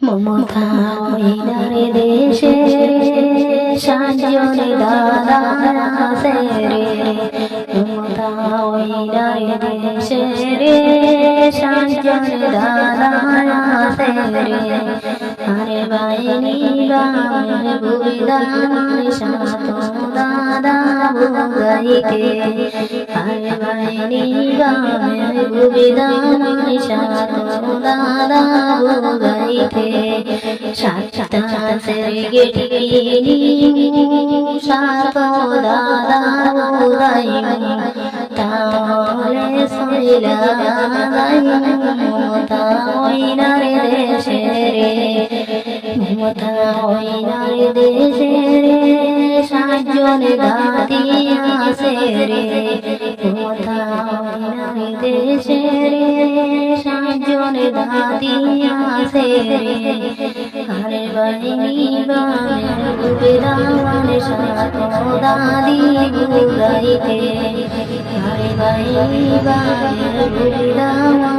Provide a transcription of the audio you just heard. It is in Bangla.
মমতা ওইনারে দেশে সাজনে দাদা আসে রে মমতা ওইনারে দেশে রে সাজনে দাদা আসে রে আরে বাইনি বামে বুড়িদার সাত দাদা বুগাইতে আরে বাইনি বামে বুড়িদার সাত দাদা তাহলে সইলা ওইনারে দেশে রে মমতা ওইনারে দেশে রে সাতজনে দাদি আসে রে দেশে সাতজনে দাদি রে। আরে বাহিনী বামের গুবেদান সাত দাদি গুগাইতে আরে বাহিনী বামের সাত